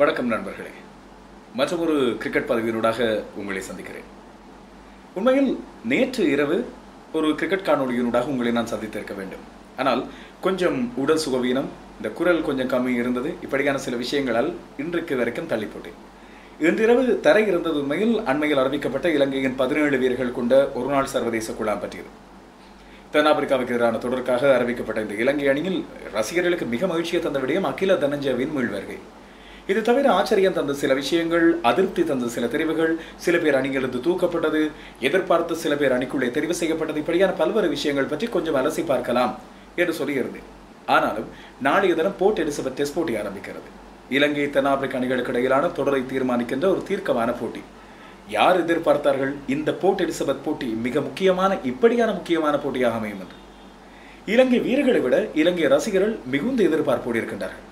வணக்கம் நண்பர்களே. மற்றொரு கிரிக்கெட் பதிவினூடாக உங்களை சந்திக்கிறேன். உண்மையில் நேற்று இரவு ஒரு கிரிக்கெட் காணொலியினூடாக உங்களை நான் சந்தித்திருக்க வேண்டும். ஆனால் கொஞ்சம் உடல் சுகவீனம் இந்த குரல் கொஞ்சம் கம்மி இருந்தது. இப்படியான சில விஷயங்களால் இன்றைக்கு வரைக்கும் தள்ளி போட்டேன் இன்றிரவு தரை இருந்தது உண்மையில் அண்மையில் அறிவிக்கப்பட்ட இலங்கையின் பதினேழு வீரர்கள் கொண்ட ஒருநாள் சர்வதேச குழாம் பற்றியது. தென்னாப்பிரிக்காவுக்கு எதிரான தொடருக்காக அறிவிக்கப்பட்ட இந்த இலங்கை அணியில் ரசிகர்களுக்கு மிக மகிழ்ச்சியை தந்த விடயம் அகில தனஞ்சவின் மீள் வருகை இது தவிர ஆச்சரியம் தந்த சில விஷயங்கள் அதிருப்தி தந்த சில தெரிவுகள் சில பேர் அணியிலிருந்து தூக்கப்பட்டது எதிர்பார்த்த சில பேர் அணிக்குள்ளே தெரிவு செய்யப்பட்டது. இப்படியான பல்வேறு விஷயங்கள் பற்றி கொஞ்சம் அலசி பார்க்கலாம் என்று சொல்லியிருந்தேன். ஆனாலும் நாளைய தினம் போர்ட் எலிசபெத் டெஸ்ட் போட்டி ஆரம்பிக்கிறது. இலங்கை தென்னாப்பிரிக்க அணிகளுக்கு இடையிலான தொடரை தீர்மானிக்கின்ற ஒரு தீர்க்கமான போட்டி. யார் எதிர்பார்த்தார்கள்? இந்த போர்ட் எலிசபெத் போட்டி மிக முக்கியமான இப்படியான முக்கியமான போட்டியாக அமையும் என்று இலங்கை வீரர்களை விட இலங்கை ரசிகர்கள் மிகுந்த எதிர்பார்ப்போடு இருக்கின்றார்கள்.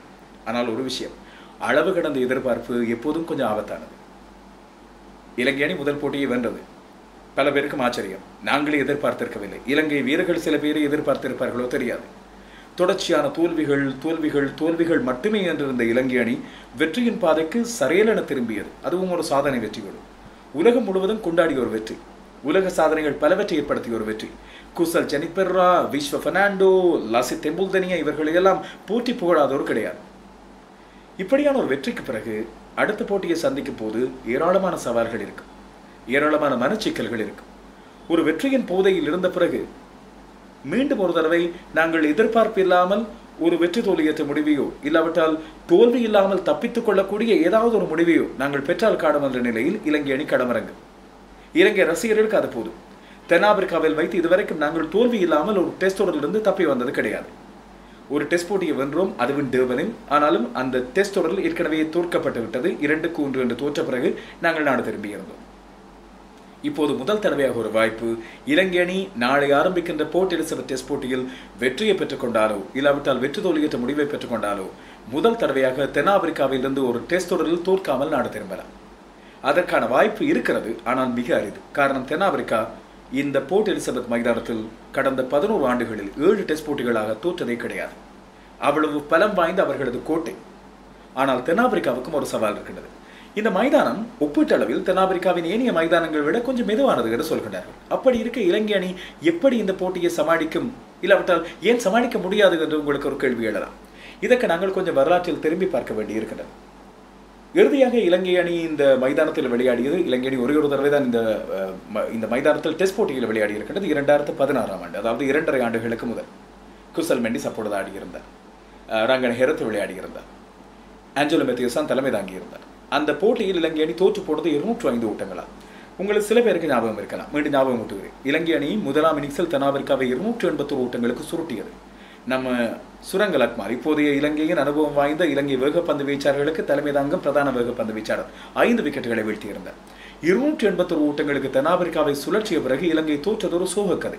ஆனால் ஒரு விஷயம் அளவு கடந்த எதிர்பார்ப்பு எப்போதும் கொஞ்சம் ஆபத்தானது. இலங்கை அணி முதல் போட்டியை வென்றது. பல பேருக்கும் ஆச்சரியம். நாங்களே எதிர்பார்த்திருக்கவில்லை. இலங்கை வீரர்கள் சில பேரை எதிர்பார்த்திருப்பார்களோ தெரியாது. தொடர்ச்சியான தோல்விகள் தோல்விகள் தோல்விகள் மட்டுமே என்றிருந்த இலங்கை அணி வெற்றியின் பாதைக்கு சரையலென திரும்பியது. அதுவும் ஒரு சாதனை வெற்றிகளும் உலகம் முழுவதும் கொண்டாடிய ஒரு வெற்றி. உலக சாதனைகள் பலவற்றை ஏற்படுத்திய ஒரு வெற்றி. குசல் ஜெனிபெர்ரா விஸ்வ பெர்னாண்டோ லசித் தெம்புல்தனியா இவர்களையெல்லாம் போட்டி புகழாதோர் கிடையாது. இப்படியான ஒரு வெற்றிக்கு பிறகு அடுத்த போட்டியை சந்திக்கும் போது ஏராளமான சவால்கள் இருக்கு ஏராளமான மனச்சிக்கல்கள் இருக்கு ஒரு வெற்றியின் போதையில் இருந்த பிறகு மீண்டும் ஒரு தடவை நாங்கள் எதிர்பார்ப்பு இல்லாமல் ஒரு வெற்றி தோல்வியற்ற முடிவையோ இல்லாவிட்டால் தோல்வி இல்லாமல் தப்பித்துக் கொள்ளக்கூடிய ஏதாவது ஒரு முடிவையோ நாங்கள் பெற்றால் காடும் என்ற நிலையில் இலங்கை அணி களமிறங்கு இலங்கை ரசிகர்களுக்கு அது போதும். தென்னாப்பிரிக்காவில் வைத்து இதுவரைக்கும் நாங்கள் தோல்வி இல்லாமல் ஒரு டெஸ்ட் தொடரிலிருந்து தப்பி வந்தது கிடையாது. ஒரு டெஸ்ட் போட்டியை வென்றோம் அதுவும் டேர்பனில். ஆனாலும் அந்த டெஸ்ட் தொடரில் ஏற்கனவே தோற்கப்பட்டு விட்டது. இரண்டுக்கு ஒன்று என்று தோற்ற பிறகு நாங்கள் நாடு திரும்பியிருந்தோம் இப்போது முதல் தடவையாக ஒரு வாய்ப்பு. இலங்கை அணி நாளை ஆரம்பிக்கின்ற போர்ட் எலிசபெத் டெஸ்ட் போட்டியில் வெற்றியை பெற்றுக்கொண்டாலோ இல்லாவிட்டால் வெற்றி தோல்வியற்ற முடிவை பெற்றுக்கொண்டாலோ முதல் தடவையாக தென்னாப்பிரிக்காவிலிருந்து ஒரு டெஸ்ட் தொடரில் தோற்காமல் நாடு திரும்பலாம். அதற்கான வாய்ப்பு இருக்கிறது ஆனால் மிக அரிது. காரணம் தென்னாப்பிரிக்கா இந்த போர்ட் எலிசபெத் மைதானத்தில் கடந்த பதினோரு ஆண்டுகளில் ஏழு டெஸ்ட் போட்டிகளாக தோற்றதே கிடையாது. அவ்வளவு பலம் வாய்ந்த அவர்களது கோட்டை. ஆனால் தென்னாப்பிரிக்காவுக்கும் ஒரு சவால் இருக்கின்றது. இந்த மைதானம் ஒப்பீட்டளவில் தென்னாப்பிரிக்காவின் ஏனைய மைதானங்களை விட கொஞ்சம் மெதுவானது என்று சொல்கின்றார்கள். அப்படி இருக்க இலங்கை அணி எப்படி இந்த போட்டியை சமாளிக்கும்? இல்லாவிட்டால் ஏன் சமாளிக்க முடியாது என்று உங்களுக்கு ஒரு கேள்வி எழலாம் இதற்கு நாங்கள் கொஞ்சம் வரலாற்றில் திரும்பி பார்க்க வேண்டி இருக்கின்றது இறுதியாக இலங்கை அணி இந்த மைதானத்தில் விளையாடியது. இலங்கை அணி ஒரே ஒரு தடவை தான் இந்த ம- இந்த மைதானத்தில் டெஸ்ட் போட்டியில் விளையாடி இருக்கின்றது. இரண்டாயிரத்து பதினாறாம் ஆண்டு அதாவது இரண்டரை ஆண்டுகளுக்கு முதல் குசல் மெண்டிஸ் அப்பொழுது ஆடியிருந்தார். அஹ், ரங்கன் ஹெரத் விளையாடியிருந்தார் ஆஞ்சலோ மெத்தியஸான் தலைமை தாங்கியிருந்தார் அந்த போட்டியில் இலங்கை அணி தோற்று போனது இருநூற்று ஐந்து ஓட்டங்களா உங்களுக்கு சில பேருக்கு ஞாபகம் இருக்கலாம். மீண்டும் ஞாபகம் ஊட்டுகிறேன். இலங்கை அணி முதலாம் இன்னிங்ஸில் தென்னாப்பிரிக்காவை இருநூற்று எண்பத்தொரு ஓட்டங்களுக்கு சுருட்டியது. நம்ம சுரங்கல் அக்மார். இப்போதைய இலங்கையின் அனுபவம் வாய்ந்த இலங்கை வேகப்பந்து வீச்சாளர்களுக்கு தலைமை தாங்கும் பிரதான வேகப்பந்து வீச்சாளர். ஐந்து விக்கெட்டுகளை வீழ்த்தியிருந்தார். இருநூற்றி எண்பத்தொரு ஓட்டங்களுக்கு தென்னாப்பிரிக்காவை சுழற்சிய பிறகு இலங்கை தோற்றதொரு சோகக்கதை.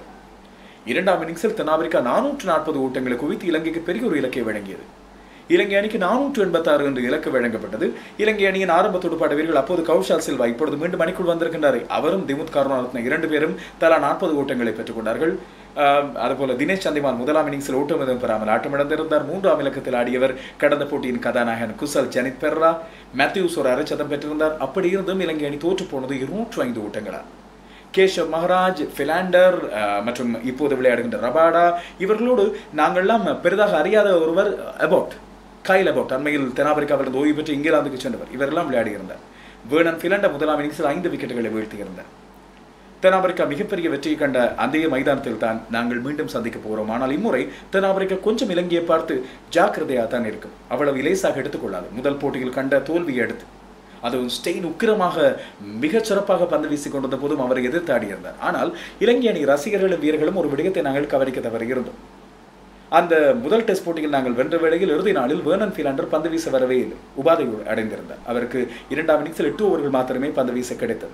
இரண்டாம் இன்னிங்ஸில் தென்னாப்பிரிக்கா நானூற்று நாற்பது ஓட்டங்களை குவித்து இலங்கைக்கு பெரிய ஒரு இலக்கை வழங்கியது. இலங்கை அணிக்கு நானூற்று எண்பத்தாறு என்று இலக்கு வழங்கப்பட்டது. இலங்கை அணியின் ஆரம்ப துடுப்பாட்ட வீரர்கள் அப்போது கௌஷால் செல்வா இப்பொழுது மீண்டும் அணிக்குள் வந்திருக்கின்றார். அவரும் திமுத் கருணாரத்ன இரண்டு பேரும் தலா நாற்பது ஓட்டங்களை பெற்றுக் கொண்டார்கள். அதுபோல தினேஷ் சந்திமான் முதலாம் இன்னிங்ஸில் ஓட்டம் எதுவும் பெறாமல் ஆட்டமிழந்திருந்தார். மூன்றாம் இலக்கத்தில் ஆடியவர் கடந்த போட்டியின் கதாநாயகன் குசல் ஜனித் பெர்ரா மேத்யூஸ் ஒரு அரைச்சதம் பெற்றிருந்தார். அப்படி இருந்தும் இலங்கை அணி தோற்று போனது இருநூற்று ஐந்து ஓட்டங்களா கேஷவ் மகராஜ் ஃபிலாண்டர் மற்றும் இப்போது விளையாடுகின்ற ரபாடா இவர்களோடு நாங்கள்லாம் பெரிதாக அறியாத ஒருவர் அபவுட் கைல் அபவுட் அண்மையில் தென்னாப்பிரிக்காவிலிருந்து ஓய்வு பெற்று இங்கிலாந்துக்கு சென்றவர். இவரெல்லாம் விளையாடியிருந்தார். வேணன் ஃபிலாண்டர் முதலாம் இன்னிங்ஸில் ஐந்து விக்கெட்டுகளை வீழ்த்தியிருந்தார். தென்னாப்பிரிக்கா மிகப்பெரிய வெற்றியை கண்ட அதே மைதானத்தில் தான் நாங்கள் மீண்டும் சந்திக்க போகிறோம். ஆனால் இம்முறை தென்னாப்பிரிக்கா கொஞ்சம் இலங்கையை பார்த்து ஜாக்கிரதையாக தான் இருக்கும். அவ்வளவு இலேசாக எடுத்துக்கொள்ளாது. முதல் போட்டியில் கண்ட தோல்வியை அடுத்து. அதுவும் ஸ்டெயின் உக்கிரமாக மிகச் சிறப்பாக பந்து வீசி கொண்டிருந்த போதும் அவரை எதிர்த்தாடியிருந்தார் ஆனால் இலங்கை அணி ரசிகர்களும் வீரர்களும் ஒரு விடயத்தை நாங்கள் கவனிக்க தவறி இருந்தோம். அந்த முதல் டெஸ்ட் போட்டியில் நாங்கள் வென்ற வேளையில் இறுதி நாளில் வேர்னன் ஃபீலாண்டர் பந்து வீச வரவே இல்லை. உபாதை அடைந்திருந்தார். அவருக்கு இரண்டாம் இன்னிங்ஸில் எட்டு ஓவர்கள் மாத்திரமே பந்து வீச கிடைத்தது.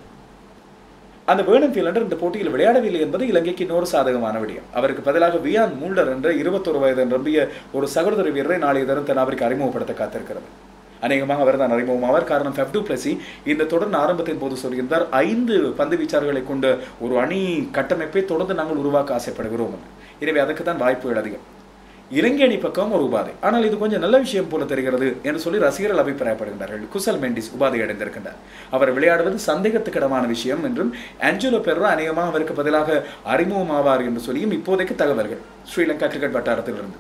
அந்த வேர்னன் ஃபீலண்டர் இந்த போட்டியில் விளையாடவில்லை என்பது இலங்கைக்கு இன்னொரு சாதகமான விடயம். அவருக்கு பதிலாக வியான் மூல்டர் என்ற இருபத்தொரு வயது நிரம்பிய ஒரு சகோதர வீரரை நாளைய தினம் தென்னாப்பிரிக்கா அறிமுகப்படுத்த காத்திருக்கிறது. அநேகமாக அவர் தான் அறிமுகமாவார் காரணம் ஃபெப்டு பிளஸி இந்த தொடர் ஆரம்பத்தின் போது சொல்லியிருந்தார் ஐந்து பந்து வீச்சார்களை கொண்ட ஒரு அணி கட்டமைப்பை தொடர்ந்து நாங்கள் உருவாக்க ஆசைப்படுகிறோம். எனவே அதுக்கு தான் வாய்ப்புகள் அதிகம். இலங்கை அணி பக்கம் ஒரு உபாதை. ஆனால் இது கொஞ்சம் நல்ல விஷயம் போல தெரிகிறது என்று சொல்லி ரசிகர்கள் அபிப்பிராயப்படுகின்றார்கள். குசல் மெண்டிஸ் உபாதை அடைந்திருக்கின்றார். அவர் விளையாடுவது சந்தேகத்துக்கிடமான விஷயம் என்றும் ஆஞ்சலோ பெர்ரா அநேகமாக அவருக்கு பதிலாக அறிமுகமாவார் என்று சொல்லியும் இப்போதைக்கு தகவல்கள் ஸ்ரீலங்கா கிரிக்கெட் வட்டாரத்திலிருந்து.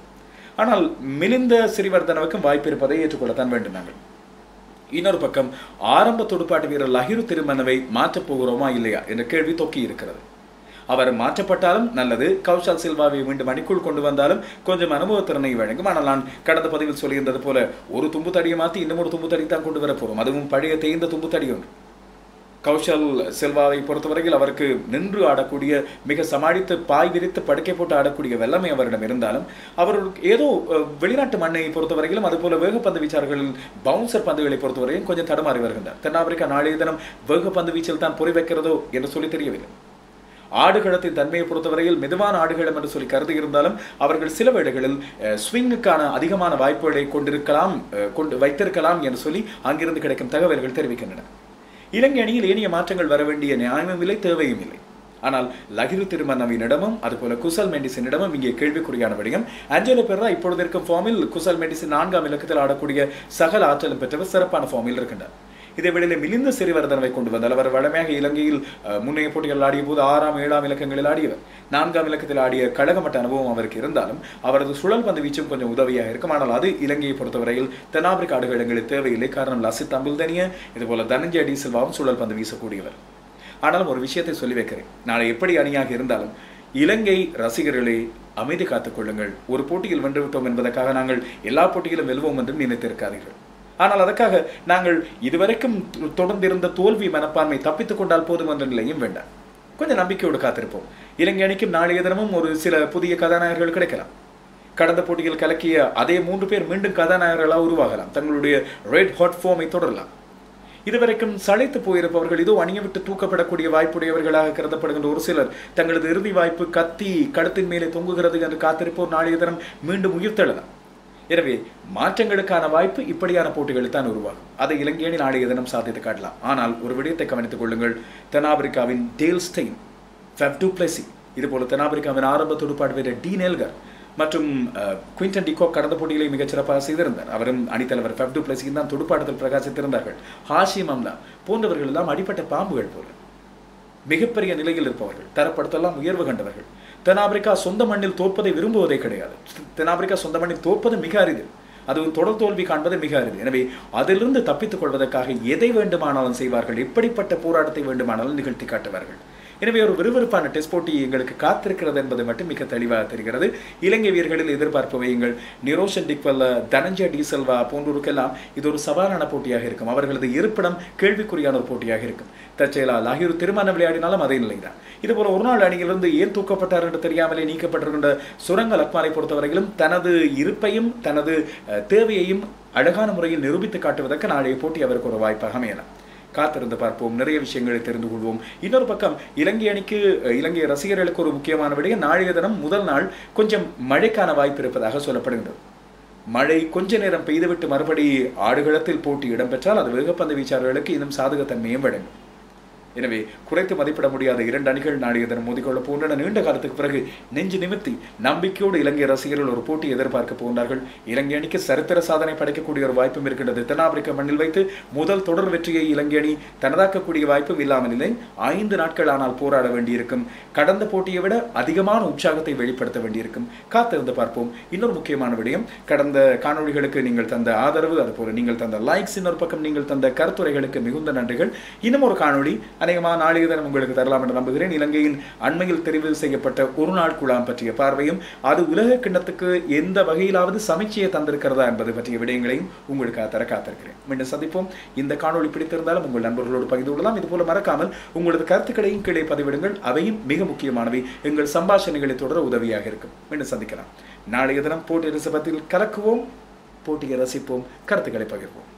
ஆனால் மிலிந்த சிறிவர்தனவுக்கும் வாய்ப்பு இருப்பதை ஏற்றுக்கொள்ளத்தான் வேண்டும் நாங்கள் இன்னொரு பக்கம் ஆரம்ப துடுப்பாட்ட வீரர் லஹிரு திருமணவை மாற்றப் போகிறோமா இல்லையா என்ற கேள்வி தொக்கி இருக்கிறது அவர் மாற்றப்பட்டாலும் நல்லது. கௌஷல் சில்வாவை மீண்டும் அணிக்குள் கொண்டு வந்தாலும் கொஞ்சம் அனுபவத்திறனை வழங்கும் ஆனால் நான் கடந்த பதிவில் சொல்லியிருந்தது போல ஒரு தும்பு தடியை மாற்றி இன்னும் ஒரு தும்பு தடி தான் கொண்டு வர போகிறோம் அதுவும் பழைய தேய்ந்த தும்பு தடி ஒன்று. கௌஷல் செல்வாவை பொறுத்தவரையில் அவருக்கு நின்று ஆடக்கூடிய மிக சமாளித்து பாய் விரித்து படுக்கை போட்டு ஆடக்கூடிய வல்லமை அவரிடம் இருந்தாலும் அவர் ஏதோ வெளிநாட்டு மண்ணை பொறுத்தவரையிலும் அதுபோல வேகப்பந்து வீச்சாளர்களில் பவுன்சர் பந்துகளை பொறுத்தவரையும் கொஞ்சம் தடுமாறி வருகின்றார். தென்னாப்பிரிக்கா நாளைய தினம் வேகப்பந்து வீச்சில் தான் பொறி வைக்கிறதோ என்று சொல்லி தெரியவில்லை. ஆடுகளத்தின் தன்மையை பொறுத்தவரையில் மெதுவான ஆடுகளம் என்று சொல்லி கருதி இருந்தாலும் அவர்கள் சில வேளைகளில் ஸ்விங்குக்கான அதிகமான வாய்ப்புகளை கொண்டிருக்கலாம் கொண்டு வைத்திருக்கலாம் என்று சொல்லி அங்கிருந்து கிடைக்கும் தகவல்கள் தெரிவிக்கின்றன. இலங்கை அணியில் ஏனைய மாற்றங்கள் வர வேண்டிய நியாயமும் இல்லை தேவையும் இல்லை. ஆனால் லகிரு திருமணவினிடமும் அதுபோல குசல் மெண்டிசனிடமும் இங்கே கேள்விக்குறியான விடயம். ஆஞ்சலோ பெர்ரா இப்பொழுது இருக்கும் ஃபார்மில் குசல் மெண்டிசன் நான்காம் இலக்கத்தில் ஆடக்கூடிய சகல ஆற்றலும் பெற்றவர் சிறப்பான ஃபார்மில் இருக்கின்றார். இதே வேளையில் மிலிந்த சிறிவர்தனவை கொண்டு வந்தால் அவர் வழமையாக இலங்கையில் முன்னைய போட்டிகள் ஆடிய போது ஆறாம் ஏழாம் இலக்கங்களில் ஆடியவர். நான்காம் இலக்கத்தில் ஆடிய கழகமட்ட அனுபவம் அவருக்கு இருந்தாலும் அவரது சுழல் பந்து வீச்சும் கொஞ்சம் உதவியாக இருக்கும். ஆனால் அது இலங்கையை பொறுத்தவரையில் தென்னாப்பிரிக்க ஆடுகளங்களில் தேவையில்லை. காரணம் லசித் அம்பில்தனிய இதுபோல தனஞ்சய டி சில்வாவும் சுழல் பந்து வீசக்கூடியவர். ஆனாலும் ஒரு விஷயத்தை சொல்லி வைக்கிறேன். நாளை எப்படி அணியாக இருந்தாலும் இலங்கை ரசிகர்களே அமைதி காத்துக் கொள்ளுங்கள். ஒரு போட்டியில் வென்றுவிட்டோம் என்பதற்காக நாங்கள் எல்லா போட்டியிலும் வெல்வோம் என்றும் நினைத்திருக்காதீர்கள். ஆனால் அதற்காக நாங்கள் இதுவரைக்கும் தொடர்ந்திருந்த தோல்வி மனப்பான்மை தப்பித்துக் கொண்டால் போதும் என்ற நிலையும் வேண்டாம். கொஞ்சம் நம்பிக்கையோடு காத்திருப்போம். இலங்கை அணிக்கும் நாளைய தினமும் ஒரு சில புதிய கதாநாயகர்கள் கிடைக்கலாம். கடந்த போட்டியில் கலக்கிய அதே மூன்று பேர் மீண்டும் கதாநாயகர்களாக உருவாகலாம். தங்களுடைய ரெட் ஹாட் ஃபார்மை தொடரலாம். இதுவரைக்கும் சளைத்து போயிருப்பவர்கள் இதோ அணிய விட்டு தூக்கப்படக்கூடிய வாய்ப்புடையவர்களாக கருதப்படுகின்ற ஒரு சிலர் தங்களது இறுதி வாய்ப்பு கத்தி கழுத்தின் மேலே தொங்குகிறது என்று காத்திருப்போர் நாளைய தினம் மீண்டும் உயிர்த்தெழலாம். எனவே மாற்றங்களுக்கான வாய்ப்பு இப்படியான போட்டிகளில் தான் உருவாகும். அதை இலங்கையனின் அணி நாளைய தினம் சாதித்து காட்டலாம். ஆனால் ஒரு விடயத்தை கவனித்துக் கொள்ளுங்கள். தென்னாப்பிரிக்காவின் டேல் ஸ்டெயின் ஃபெப் டூப்ளசி இதுபோல தென்னாப்பிரிக்காவின் ஆரம்ப துடுப்பாட்டு வீரர் டி நெல்கர் மற்றும் குவிண்டன் டிகோ கடந்த போட்டிகளை மிகச்சிறப்பாக செய்திருந்தார். அவரும் அணித்தலைவர் ஃபெப் டூப்ளசியும் தான் துடுப்பாட்டத்தில் பிரகாசித்திருந்தார்கள். ஹாஷிம் அம்லா போன்றவர்கள் எல்லாம் அடிப்பட்ட பாம்புகள் போல மிகப்பெரிய நிலையில் இருப்பவர்கள். தரப்படுத்தெல்லாம் உயர்வு கண்டவர்கள். தென்னாப்பிரிக்கா சொந்த மண்ணில் தோற்பதை விரும்புவதே கிடையாது. தென்னாப்பிரிக்கா சொந்த மண்ணில் தோற்பது மிக அரிது. அது தொடர் தோல்வி காண்பது மிக அரிது. எனவே அதிலிருந்து தப்பித்துக் கொள்வதற்காக எதை வேண்டுமானாலும் செய்வார்கள் எப்படிப்பட்ட போராட்டத்தை வேண்டுமானாலும் நிகழ்த்தி காட்டுவார்கள். எனவே ஒரு விறுவிறுப்பான டெஸ்ட் போட்டி எங்களுக்கு காத்திருக்கிறது என்பது மட்டும் மிக தெளிவாக தெரிகிறது. இலங்கை வீரர்களில் எதிர்பார்ப்பவை எங்கள் நிரோஷன் டிக்வல்ல தனஞ்சய டீசல்வா போன்றோருக்கெல்லாம் இது ஒரு சவாலான போட்டியாக இருக்கும். அவர்களது இருப்பிடம் கேள்விக்குறியான ஒரு போட்டியாக இருக்கும். தற்செயலா ஆகியோர் திருமணம் விளையாடினாலும் அதே நிலைதான். இதுபோல ஒரு நாள் அணியிலிருந்து ஏன் தூக்கப்பட்டார் என்று தெரியாமலே நீக்கப்பட்டிருக்கின்ற சுரங்க லக்மானை பொறுத்தவரையிலும் தனது இருப்பையும் தனது தேவையையும் அழகான முறையில் நிரூபித்து காட்டுவதற்கு நாளைய போட்டி அவருக்கு ஒரு வாய்ப்பாக அமையலாம். காத்திருந்து பார்ப்போம். நிறைய விஷயங்களை தெரிந்து கொள்வோம். இன்னொரு பக்கம் இலங்கை அணிக்கு இலங்கை ரசிகர்களுக்கு ஒரு முக்கியமான விடயம். நாளைய தினம் முதல் நாள் கொஞ்சம் மழைக்கான வாய்ப்பு இருப்பதாக சொல்லப்படுகின்றது மழை கொஞ்ச நேரம் பெய்துவிட்டு மறுபடி ஆடுகளத்தில் போட்டி இடம்பெற்றால் அது வேகப்பந்து வீச்சாளர்களுக்கு இன்னும் சாதகத்தன்மையும் வழங்கும். எனவே குறைத்து மதிப்பிட முடியாத இரண்டு அணிகள் நாடியதன் மோதிக்கொள்ள போன்றன நீண்ட காலத்துக்கு பிறகு நெஞ்சு நிமித்தி நம்பிக்கையோடு இலங்கை ரசிகர்கள் ஒரு போட்டி எதிர்பார்க்க போகிறார்கள் இலங்கை அணிக்கு சரித்திர சாதனை படைக்கக்கூடிய ஒரு வாய்ப்பும் இருக்கின்றது. தென்னாப்பிரிக்க மண்ணில் வைத்து முதல் தொடர் வெற்றியை இலங்கை அணி தனதாக்கக்கூடிய வாய்ப்பும் இல்லாமல் இல்லை. ஐந்து நாட்கள் ஆனால் போராட வேண்டியிருக்கும். கடந்த போட்டியை விட அதிகமான உற்சாகத்தை வெளிப்படுத்த வேண்டியிருக்கும். காத்திருந்து பார்ப்போம். இன்னொரு முக்கியமான விடயம். கடந்த காணொளிகளுக்கு நீங்கள் தந்த ஆதரவு அதுபோல நீங்கள் தந்த லைக்ஸ் இன்னொரு பக்கம் நீங்கள் தந்த கருத்துரைகளுக்கு மிகுந்த நன்றிகள். இன்னும் ஒரு காணொளி. அநேகமாக நாளைய தினம் உங்களுக்கு தரலாம் என்று நம்புகிறேன். இலங்கையின் அண்மையில் தெரிவு செய்யப்பட்ட ஒரு நாள் குழாம் பற்றிய பார்வையும் அது உலக கிண்ணத்துக்கு எந்த வகையிலாவது சமைச்சியை தந்திருக்கிறதா என்பது பற்றிய விடயங்களையும் உங்களுக்கு தர காத்திருக்கிறேன். மீண்டும் சந்திப்போம். இந்த காணொலி பிடித்திருந்தாலும் உங்கள் நண்பர்களோடு பகிர்ந்து கொள்ளலாம். இதுபோல மறக்காமல் உங்களது கருத்துக்களையும் கீழே பதிவிடுங்கள். அவையும் மிக முக்கியமானவை. எங்கள் சம்பாஷணைகளை தொடர உதவியாக இருக்கும். மீண்டும் சந்திக்கலாம். நாளைய தினம் போட்டி ரசபத்தில் கலக்குவோம். போட்டியை ரசிப்போம். கருத்துக்களை பகிர்வோம்.